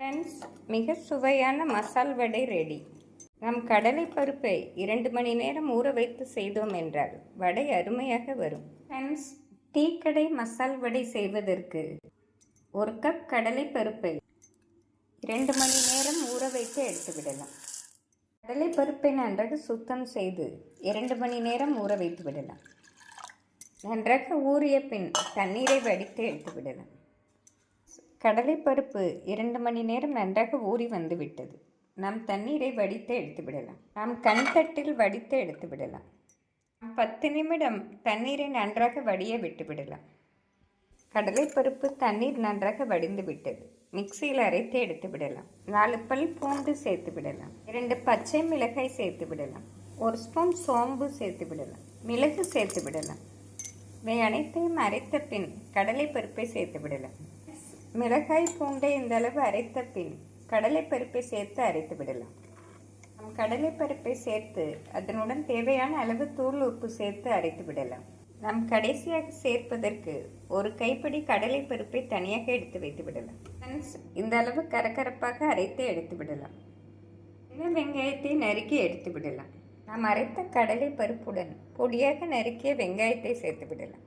Friends மிக சுவையான மசால் வடை ready நம் கடலை பருப்பை இரண்டு மணி நேரம் ஊற வைத்து செய்தோம் என்றால் வடை அருமையாக வரும். ஃப்ரெண்ட்ஸ் டீ கடை மசால் வடை செய்வதற்கு ஒரு கப் கடலை பருப்பை இரண்டு மணி நேரம் ஊற வைத்து எடுத்துவிடலாம் கடலை பருப்பை நன்றாக சுத்தம் செய்து இரண்டு மணி நேரம் ஊற வைத்து விடலாம். நன்றாக ஊறிய பின் தண்ணீரை வடித்து எடுத்து விடலாம். கடலைப்பருப்பு இரண்டு மணி நேரம் நன்றாக ஊறி வந்து விட்டது நாம் தண்ணீரை வடித்து எடுத்து விடலாம். நாம் கண்தட்டில் வடித்து எடுத்து விடலாம். பத்து நிமிடம் தண்ணீரை நன்றாக வடிய விட்டு விடலாம். கடலைப்பருப்பு தண்ணீர் நன்றாக வடிந்து விட்டது. மிக்சியில் அரைத்து எடுத்து விடலாம். நாலு பல் பூண்டு சேர்த்து விடலாம். இரண்டு பச்சை மிளகாய் சேர்த்து விடலாம். ஒரு ஸ்பூன் சோம்பு சேர்த்து விடலாம். மிளகு சேர்த்து விடலாம். இவை அனைத்தையும் அரைத்த பின் கடலைப்பருப்பை சேர்த்து விடலாம். மிளகாய் பூண்டை இந்த அளவு அரைத்த பின் கடலைப்பருப்பை சேர்த்து அரைத்து விடலாம். நம் கடலைப்பருப்பை சேர்த்து அதனுடன் தேவையான அளவு தூள் உப்பு சேர்த்து அரைத்து விடலாம். நாம் கடைசியாக சேர்ப்பதற்கு ஒரு கைப்பிடி கடலைப்பருப்பை தனியாக எடுத்து வைத்து விடலாம். இந்த அளவு கரகரப்பாக அரைத்து எடுத்து விடலாம். சின்ன வெங்காயத்தை நறுக்கி எடுத்து விடலாம். நாம் அரைத்த கடலை பருப்புடன் பொடியாக நறுக்கிய வெங்காயத்தை சேர்த்து விடலாம்.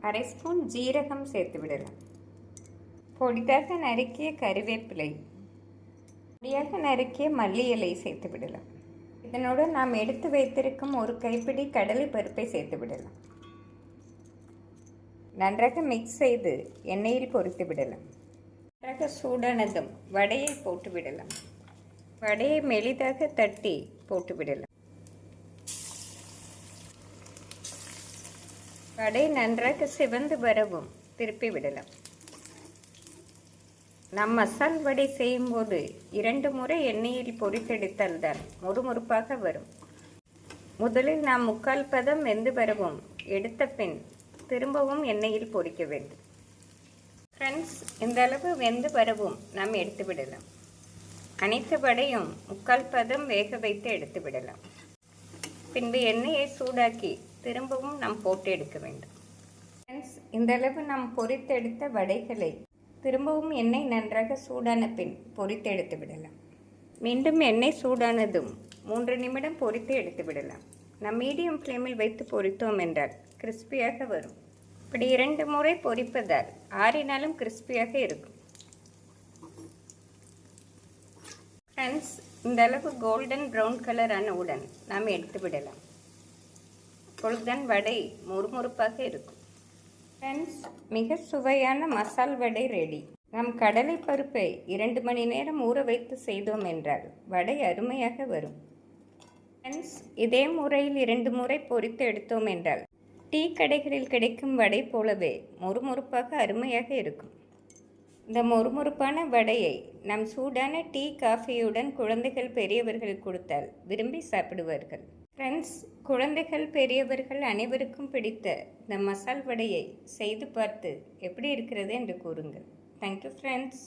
அரை ஸ்பூன் ஜீரகம் சேர்த்து விடலாம். பொடிதாக நறுக்கிய கறிவேப்பிலை பொடியாக நறுக்கிய மல்லி இலை சேர்த்து விடலாம். இதனுடன் நாம் எடுத்து வைத்திருக்கும் ஒரு கைப்பிடி கடலை பருப்பை சேர்த்து விடலாம். நன்றாக மிக்ஸ் செய்து எண்ணெயில் பொரித்து விடலாம். நன்றாக சூடானதும் வடையை போட்டு விடலாம். வடையை மெலிதாக தட்டி போட்டு விடலாம். வடை நன்றாக சிவந்து வரவும் திருப்பி விடலாம். நாம் மசால் வடை செய்யும்போது இரண்டு முறை எண்ணெயில் பொரித்தெடுத்தால் தான் முறுமுறுப்பாக வரும். முதலில் நாம் முக்கால் பதம் வெந்து வரவும் எடுத்த பின் திரும்பவும் எண்ணெயில் பொரிக்க வேண்டும். ஃப்ரெண்ட்ஸ் இந்த அளவு வெந்து வரவும் நாம் எடுத்து விடலாம். அனைத்து வடையும் முக்கால் பதம் வேக வைத்து எடுத்து விடலாம். பின்பு எண்ணெயை சூடாக்கி திரும்பவும் நாம் போட்டு எடுக்க வேண்டும். ஃப்ரெண்ட்ஸ் இந்த அளவு நாம் பொரித்தெடுத்த வடைகளை திரும்பவும் எண்ணெய் நன்றாக சூடான பின் பொரித்து எடுத்து விடலாம். மீண்டும் எண்ணெய் சூடானதும் மூன்று நிமிடம் பொரித்து எடுத்து விடலாம். நம் மீடியம் ஃப்ளேமில் வைத்து பொரித்தோம் என்றால் கிறிஸ்பியாக வரும். இப்படி இரண்டு முறை பொரிப்பதால் ஆறினாலும் கிறிஸ்பியாக இருக்கும். ஃப்ரெண்ட்ஸ் இந்த அளவு கோல்டன் ப்ரௌன் கலர் உடன் நாம் எடுத்து விடலாம். அப்பொழுதுதான் வடை முறுமுறுப்பாக இருக்கும். ஃப்ரெண்ட்ஸ் மிக சுவையான மசால் வடை ரெடி நாம் கடலை பருப்பை இரண்டு மணி நேரம் ஊற வைத்து செய்தோம் என்றால் வடை அருமையாக வரும். ஃப்ரெண்ட்ஸ் இதே முறையில் இரண்டு முறை பொரித்து எடுத்தோம் என்றால் டீ கடைகளில் கிடைக்கும் வடை போலவே மொறுமொறுப்பாக அருமையாக இருக்கும். இந்த மொறுமொறுப்பான வடையை நம் சூடான டீ காஃபியுடன் குழந்தைகள் பெரியவர்கள் கொடுத்தால் விரும்பி சாப்பிடுவார்கள். ஃப்ரெண்ட்ஸ் குழந்தைகள் பெரியவர்கள் அனைவருக்கும் பிடித்த இந்த மசால் வடையை செய்து பார்த்து எப்படி இருக்கிறது என்று கூறுங்கள். Thank you friends